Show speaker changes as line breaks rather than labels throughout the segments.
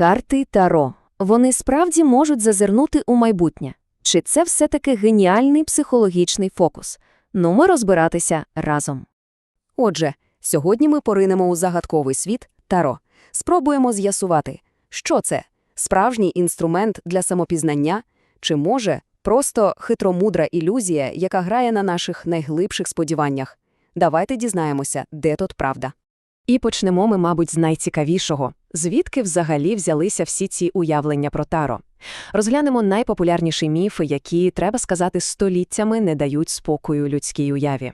Карти Таро. Вони справді можуть зазирнути у майбутнє. Чи це все-таки геніальний психологічний фокус? Ну, ми розбиратися разом.
Отже, сьогодні ми поринемо у загадковий світ Таро. Спробуємо з'ясувати, що це справжній інструмент для самопізнання, чи може просто хитромудра ілюзія, яка грає на наших найглибших сподіваннях. Давайте дізнаємося, де тут правда. І почнемо ми, мабуть, з найцікавішого. Звідки взагалі взялися всі ці уявлення про Таро? Розглянемо найпопулярніші міфи, які, треба сказати, століттями не дають спокою людській уяві.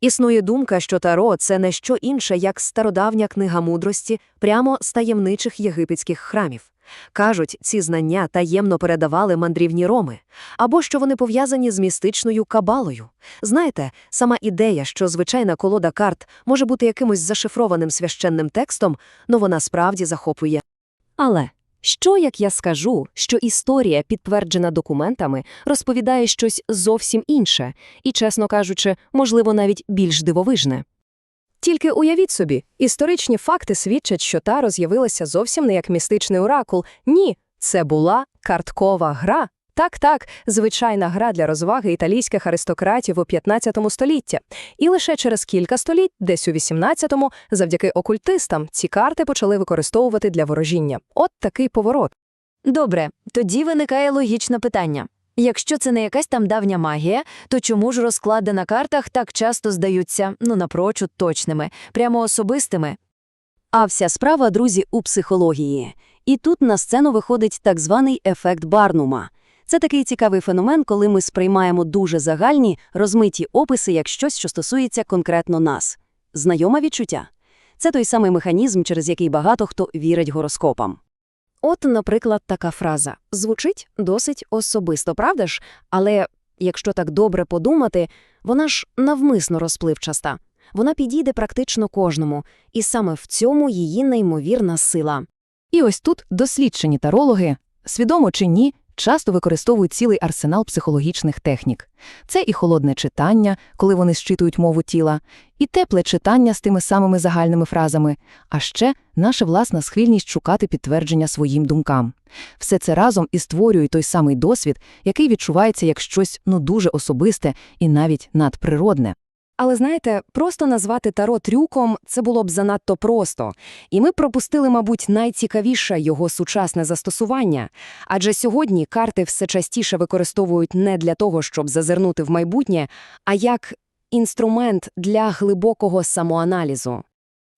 Існує думка, що Таро – це не що інше, як стародавня книга мудрості прямо з таємничих єгипетських храмів. Кажуть, ці знання таємно передавали мандрівні роми, або що вони пов'язані з містичною кабалою. Знаєте, сама ідея, що звичайна колода карт може бути якимось зашифрованим священним текстом, но вона справді захоплює. Але що, як я скажу, що історія, підтверджена документами, розповідає щось зовсім інше і, чесно кажучи, можливо, навіть більш дивовижне? Тільки уявіть собі, історичні факти свідчать, що та роз'явилася зовсім не як містичний оракул. Ні, це була карткова гра. Так-так, звичайна гра для розваги італійських аристократів у 15 столітті. І лише через кілька століть, десь у 18-му, завдяки окультистам, ці карти почали використовувати для ворожіння. От такий поворот.
Добре, тоді виникає логічне питання. Якщо це не якась там давня магія, то чому ж розклади на картах так часто здаються, ну, напрочуд точними, прямо особистими?
А вся справа, друзі, у психології. І тут на сцену виходить так званий ефект Барнума. Це такий цікавий феномен, коли ми сприймаємо дуже загальні, розмиті описи як щось, що стосується конкретно нас. Знайоме відчуття. Це той самий механізм, через який багато хто вірить гороскопам. От, наприклад, така фраза звучить досить особисто, правда ж? Але якщо так добре подумати, вона ж навмисно розпливчаста. Вона підійде практично кожному, і саме в цьому її неймовірна сила.
І ось тут досліджені тарологи, свідомо чи ні, часто використовують цілий арсенал психологічних технік. Це і холодне читання, коли вони зчитують мову тіла, і тепле читання з тими самими загальними фразами, а ще наша власна схильність шукати підтвердження своїм думкам. Все це разом і створює той самий досвід, який відчувається як щось ну дуже особисте і навіть надприродне.
Але знаєте, просто назвати таро трюком це було б занадто просто, і ми пропустили, мабуть, найцікавіше його сучасне застосування. Адже сьогодні карти все частіше використовують не для того, щоб зазирнути в майбутнє, а як інструмент для глибокого самоаналізу.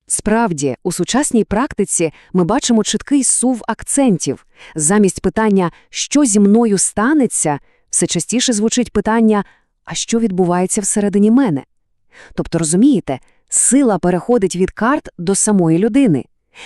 Справді, у сучасній практиці ми бачимо чіткий сув акцентів. Замість питання «що зі мною станеться?» все частіше звучить питання «а що відбувається всередині мене?». Тобто, розумієте, сила переходить від карт до самої людини.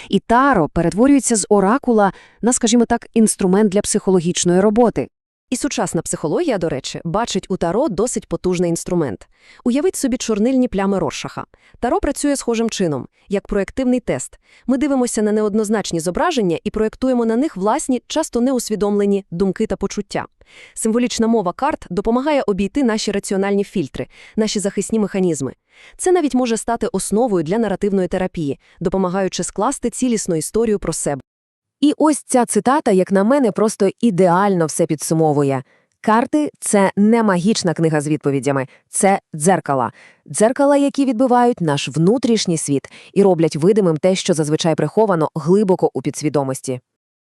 І таро перетворюється з оракула на, скажімо так, інструмент для психологічної роботи. І сучасна психологія, до речі, бачить у таро досить потужний інструмент. Уявіть собі чорнильні плями Роршаха. Таро працює схожим чином, як проєктивний тест. Ми дивимося на неоднозначні зображення і проєктуємо на них власні, часто неусвідомлені думки та почуття. Символічна мова карт допомагає обійти наші раціональні фільтри, наші захисні механізми. Це навіть може стати основою для наративної терапії, допомагаючи скласти цілісну історію про себе. І ось ця цитата, як на мене, просто ідеально все підсумовує. Карти це не магічна книга з відповідями, це дзеркала. Дзеркала, які відбивають наш внутрішній світ і роблять видимим те, що зазвичай приховано глибоко у підсвідомості.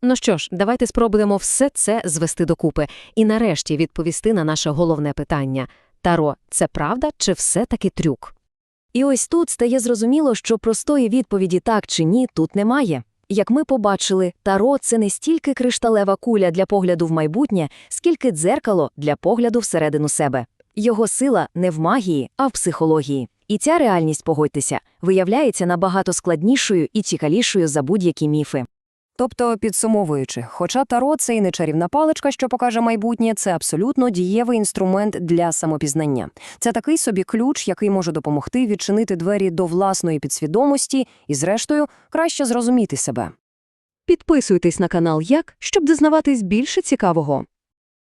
Ну що ж, давайте спробуємо все це звести докупи і нарешті відповісти на наше головне питання. Таро – це правда чи все-таки трюк? І ось тут стає зрозуміло, що простої відповіді так чи ні тут немає. Як ми побачили, таро – це не стільки кришталева куля для погляду в майбутнє, скільки дзеркало для погляду всередину себе. Його сила не в магії, а в психології. І ця реальність, погодьтеся, виявляється набагато складнішою і цікавішою за будь-які міфи. Тобто, підсумовуючи, хоча таро це і не чарівна паличка, що покаже майбутнє, це абсолютно дієвий інструмент для самопізнання. Це такий собі ключ, який може допомогти відчинити двері до власної підсвідомості і, зрештою, краще зрозуміти себе. Підписуйтесь на канал Як, щоб дізнаватись більше цікавого.